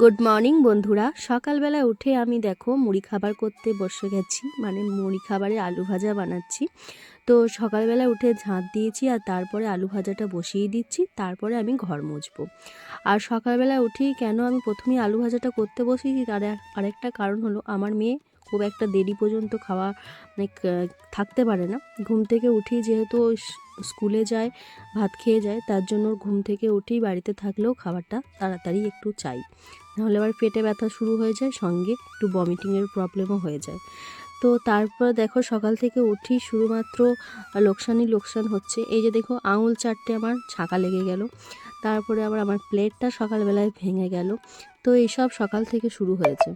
Good morning বন্ধুরা। সকালবেলা উঠে আমি দেখো মুড়ি খাবার করতে বসে গেছি মানে মুড়ি খাবারে আলু ভাজা বানাচ্ছি। তো সকালবেলা উঠে ঝাঁট দিয়েছি আর তারপরে আলু ভাজাটা বসিয়ে দিচ্ছি, তারপরে আমি ঘর মুছবো। আর সকালবেলা উঠেই কেন আমি প্রথমে আলু ভাজাটা করতে বসেছি, তার আরেকটা কারণ হলো আমার মেয়ে খুব একটা দেরি পর্যন্ত খাওয়া মানে থাকতে পারে না। ঘুম থেকে উঠেই যেহেতু স্কুলে যায়, ভাত খেয়ে যায়, তার জন্য ঘুম থেকে উঠেই বাড়িতে থাকলেও খাবারটা তাড়াতাড়ি একটু চাই। নাহলে আবার পেটে ব্যথা শুরু হয়ে যায়, সঙ্গে একটু বমিটিংয়ের প্রবলেমও হয়ে যায়। তো তারপর দেখো সকাল থেকে উঠি, শুধুমাত্র লোকসানই লোকসান হচ্ছে। এই যে দেখো আঙুল চারটে আমার ছাকা লেগে গেল। তারপরে আবার আমার প্লেটটা সকালবেলায় ভেঙে গেল। তো এইসব সকাল থেকে শুরু হয়েছে।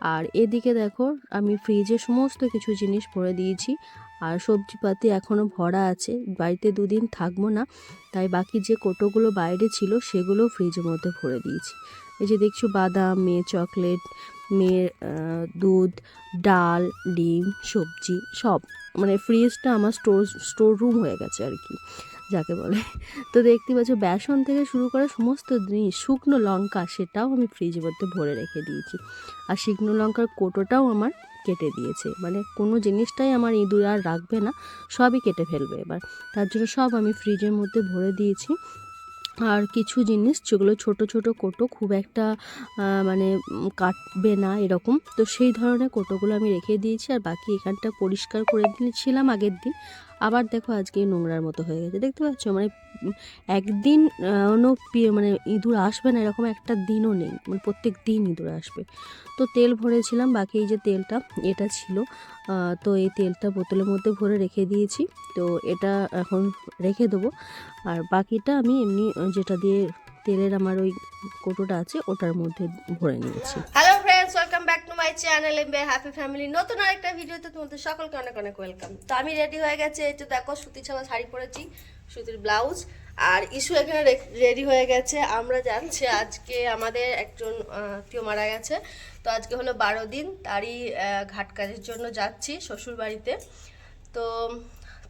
আর এদিকে দেখো, আমি ফ্রিজে সমস্ত কিছু জিনিস ভরে দিয়েছি। আর সবজিপাতি এখনও ভরা আছে, বাড়িতে দুদিন থাকব না। তাই বাকি যে কোটোগুলো বাইরে ছিল, সেগুলো ফ্রিজের মধ্যে ভরে দিয়েছি। এই যে দেখছ, বাদাম মেয়ে চকলেট মেয়ের দুধ, ডাল, ডিম, সবজি, সব। মানে ফ্রিজটা আমার স্টোর স্টোর রুম হয়ে গেছে আর কি। যাকে বলে। তো দেখতে পাচ্ছ, বেসন থেকে শুরু করে সমস্ত জিনিস, শুকনো লঙ্কা, সেটাও আমি ফ্রিজের মধ্যে ভরে রেখে দিয়েছি। আর শুকনো লঙ্কার কোটোটাও আমার কেটে দিয়েছে। মানে কোনো জিনিসটাই আমার ইঁদুর আর রাখবে না, সবই কেটে ফেলবে এবার। তার জন্য সব আমি ফ্রিজের মধ্যে ভরে দিয়েছি। আর কিছু জিনিস যেগুলো ছোট ছোট কোটো খুব একটা মানে কাটবে না এরকম, তো সেই ধরনের কোটোগুলো আমি রেখে দিয়েছি। আর বাকি এখানটা পরিষ্কার করে দিয়েছিলাম আগের দিন। আবার দেখো আজকে নোংরার মতো হয়ে গেছে। দেখতে পাচ্ছ? মানে একদিন মানে ইঁদুর আসবে না এরকম একটা দিনও নেই। মানে প্রত্যেক দিন ইঁদুর আসবে। তো তেল ভরেছিলাম, বাকি এই যে তেলটা, এটা ছিল। তো এই তেলটা বোতলের মধ্যে ভরে রেখে দিয়েছি। তো এটা এখন রেখে দেবো। আর বাকিটা আমি এমনি, যেটা দিয়ে তেলের আমার ওই কোটোটা আছে, ওটার মধ্যে ভরে নিয়েছি। Friends welcome back to my channel M happy family নতুন আরেকটা ভিডিওতে তোমাদের সকলকে অনেক অনেক ওয়েলকাম তো আমি রেডি হয়ে গেছে, এই তো দেখো সুতি ছাপা শাড়ি পরেছি, সুতির ব্লাউজ আর ইস্যু এখানে রেডি হয়ে গেছে। আমরা জানছি আজকে আমাদের একজন আত্মীয় মারা গেছে। তো আজকে হলো বারো দিন, তারই ঘাট কাজের জন্য যাচ্ছি শ্বশুর বাড়িতে তো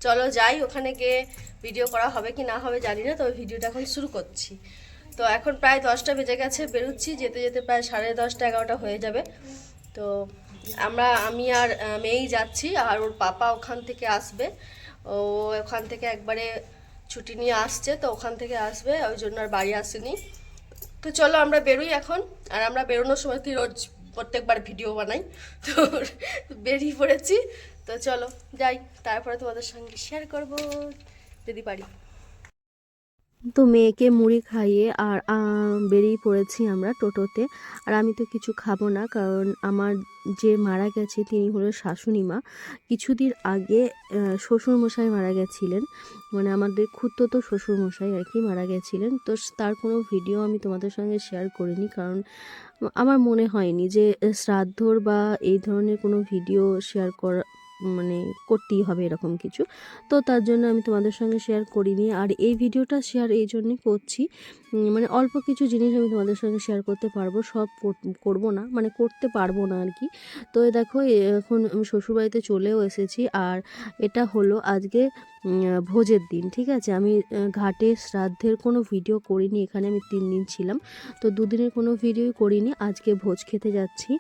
চলো যাই, ওখানে গিয়ে ভিডিও করা হবে কি না হবে জানি না, তবে ভিডিওটা এখন শুরু করছি। তো এখন প্রায় দশটা বেজে গেছে, বেরোচ্ছি। যেতে যেতে প্রায় সাড়ে দশটা, এগারোটা হয়ে যাবে। তো আমরা, আমি আর মেয়েই যাচ্ছি, আর ওর পাপা ওখান থেকে আসবে। ও ওখান থেকে একবারে ছুটি নিয়ে আসছে, তো ওখান থেকে আসবে, ওই জন্য আর বাড়ি আসেনি। তো চলো আমরা বেরোই এখন। আর আমরা বেরোনোর সময় কি রোজ প্রত্যেকবার ভিডিও বানাই। তো বেরিয়ে পড়েছি। তো চলো যাই, তারপরে তোমাদের সঙ্গে শেয়ার করব। যদি পারি। তো মেয়েকে মুড়ি খাইয়ে আর বেরিয়ে পড়েছি আমরা টোটোতে। আর আমি তো কিছু খাব না, কারণ আমার যে মারা গেছে তিনি হলো শাশুড়ি মা। কিছুদিন আগে শ্বশুরমশাই মারা গেছিলেন। মানে আমাদের ক্ষুদ্র তো শ্বশুরমশাই আর কি মারা গেছিলেন। তো তার কোনো ভিডিও আমি তোমাদের সঙ্গে শেয়ার করিনি, কারণ আমার মনে হয়নি যে শ্রাদ্ধর বা এই ধরনের কোনো ভিডিও শেয়ার করা মানে করতেই হবে এরকম কিছু। তো তার জন্য আমি তোমাদের সঙ্গে শেয়ার করিনি। আর এই ভিডিওটা শেয়ার এই জন্যই করছি। মানে অল্প কিছু জিনিস আমি তোমাদের সঙ্গে শেয়ার করতে পারব। সব করব না মানে করতে পারব না আর কি তো দেখো এখন আমি শ্বশুরবাড়িতে চলেও এসেছি। আর এটা হলো আজকে ভোজের দিন, ঠিক আছে? আমি ঘাটে শ্রাদ্ধের কোনো ভিডিও করিনি, এখানে আমি তিন দিন ছিলাম। তো দুদিনের কোনো ভিডিওই করিনি, আজকে ভোজ খেতে যাচ্ছি।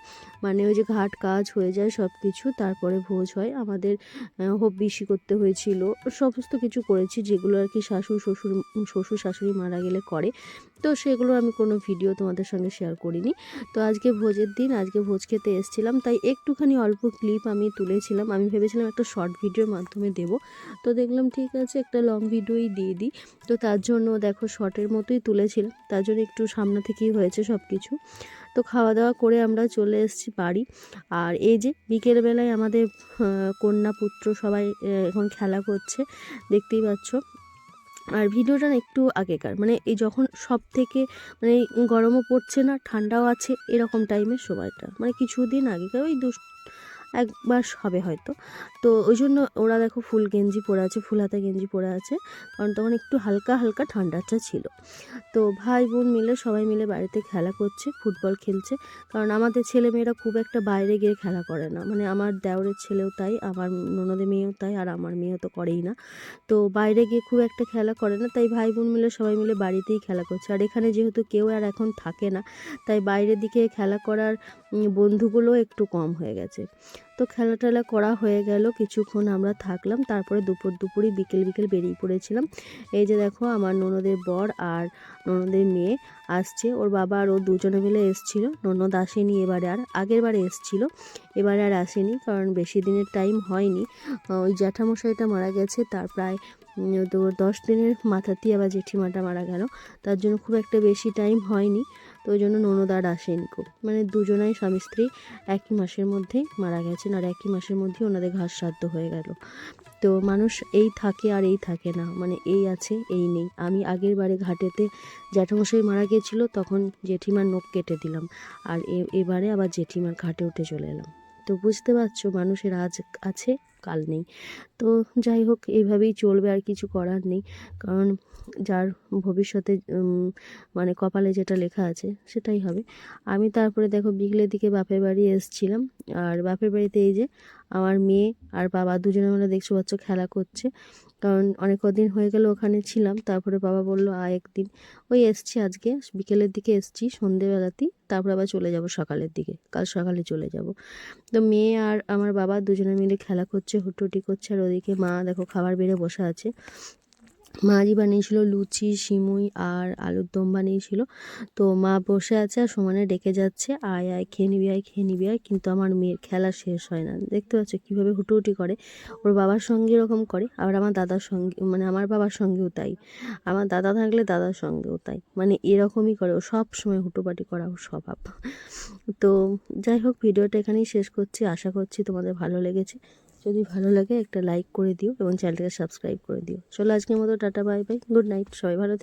মানে ওই যে ঘাট কাজ হয়ে যায় সব কিছু তারপরে ভোজ হয়। আমাদের হব্বিসি বেশি করতে হয়েছিল, সমস্ত কিছু করেছি, যেগুলো আর কি শাশুড়, শ্বশুর শ্বশুর শাশুড়ি মারা গেলে করে। তো সেগুলো আমি কোনো ভিডিও তোমাদের সঙ্গে শেয়ার করিনি। তো আজকে ভোজের দিন, আজকে ভোজ খেতে এসেছিলাম, তাই একটুখানি অল্প ক্লিপ আমি তুলেছিলাম। আমি ভেবেছিলাম একটা শর্ট ভিডিওর মাধ্যমে দেব। তো দেখলাম ঠিক আছে, একটা লং ভিডিওই দিয়ে দিই। তো তার জন্য দেখো শর্টের মতোই তুলেছিলাম। তার জন্য একটু সামনে থেকেই হয়েছে সব কিছু তো খাওয়া দাওয়া করে আমরা চলে এসেছি বাড়ি। আর এই যে বিকেলবেলায় আমাদের কন্যা পুত্র সবাই এখন খেলা করছে। দেখতেই পাচ্ছ। আর ভিডিওটা একটু আগেকার। মানে এই যখন সব থেকে মানে গরমও পড়ছে না, ঠান্ডাও আছে, এরকম টাইমের সময়টা। মানে কিছুদিন আগেকার ওই দু এক মাস হবে হয়তো। তো ওই জন্য ওরা দেখো ফুল গেঞ্জি পরে আছে, ফুল হাতা গেঞ্জি পরে আছে, কারণ তখন একটু হালকা হালকা ঠান্ডাটা ছিল। তো ভাই বোন মিলে, সবাই মিলে বাড়িতে খেলা করছে, ফুটবল খেলছে, কারণ আমাদের ছেলে মেয়েরা খুব একটা বাইরে গিয়ে খেলা করে না। মানে আমার দেওরের ছেলেও তাই, আমার ননদের মেয়েও তাই, আর আমার মেয়েও তো করেই না। তো বাইরে গিয়ে খুব একটা খেলা করে না, তাই ভাই বোন মিলে, সবাই মিলে বাড়িতেই খেলা করছে। আর এখানে যেহেতু কেউ আর এখন থাকে না, তাই বাইরের দিকে খেলা করার বন্ধুগুলো একটু কম হয়ে গেছে। তো খেলা টেলা করা হয়ে গেল, কিছুক্ষণ আমরা থাকলাম, তারপরে দুপুর দুপুরই বিকেল বিকেল বেরিয়ে পড়েছিলাম। এই যে দেখো, আমার ননদের বর আর ননদের মেয়ে আসছে। ওর বাবা আর ও দুজনে মিলে এসছিল। ননদ আসেনি, এবারে আর আগের বারে এসছিল, এবারে আর আসেনি, কারণ বেশি দিনের টাইম হয়নি। ওই জ্যাঠামশাইটা মারা গেছে, তার প্রায় তো দশ দিনের মাথাতেই আবার জেঠিমাটা মারা গেল। তার জন্য খুব একটা বেশি টাইম হয়নি। তো ওই জন্য ননদ আর আসেনি খুব। মানে দুজনাই স্বামী স্ত্রী একই মাসের মধ্যেই মারা গেছেন আর একই মাসের মধ্যেই ওনাদের ঘাস শ্রাদ্ধ হয়ে গেল। তো মানুষ এই থাকে আর এই থাকে না মানে এই আছে, এই নেই। আমি আগের বারে ঘাটেতে জ্যাঠামশাই মারা গিয়েছিল, তখন জেঠিমার নখ কেটে দিলাম আর এবারে আবার জেঠিমার ঘাটে উঠে চলে এলাম। তো বুঝতে পারছ মানুষের আজ আছে কাল নেই। তো যাই হোক এইভাবেই চলবে, আর কিছু করার নেই। কারণ যার ভবিষ্যতে মানে কপালে যেটা লেখা আছে, সেটাই হবে। আমি তারপরে দেখো বিকেলের দিকে বাপের বাড়ি এসেছিলাম। আর বাপের বাড়িতে এই যে আমার মেয়ে আর বাবা দুজনে মিলে দেখছ বাচ্চা খেলা করছে। কারণ অনেক কদিন হয়ে গেল ওখানে ছিলাম, তারপরে বাবা বলল, আয় একদিন। ওই এসছি আজকে, বিকেলের দিকে এসছি, সন্ধেবেলাতেই। তারপর আবার চলে যাব সকালের দিকে, কাল সকালে চলে যাব। তো মেয়ে আর আমার বাবা দুজনে মিলে খেলা করছে হুটোটি করছে। আর ওদিকে মা, দেখো, খাবার বেড়ে বসে আছে। মাঝি বানিয়েছিল, লুচি, সিমুই আর আলুর দম বানিয়েছিল। তো মা বসে আছে আর সমানে ডেকে যাচ্ছে, আয় আয়, খেয়ে নিবি, আয়, খেয়ে নিবি, আয়। কিন্তু আমার মেয়ের খেলা শেষ হয় না। দেখতে পাচ্ছ কীভাবে হুটোহুটি করে। ওর বাবার সঙ্গে এরকম করে, আবার আমার দাদার সঙ্গে মানে আমার বাবার সঙ্গেও তাই। আমার দাদা থাকলে দাদার সঙ্গেও তাই। মানে এরকমই করে, ও সব সময় হুটোপাটি করা ওর স্বভাব। তো যাই হোক, ভিডিওটা এখানেই শেষ করছি। আশা করছি তোমাদের ভালো লেগেছে। যদি ভালো লাগে একটা লাইক করে দিও এবং চ্যানেলটাকে সাবস্ক্রাইব করে দিও। চলো আজকের মতো tata bye bye good night সবাই ভালো থেকো।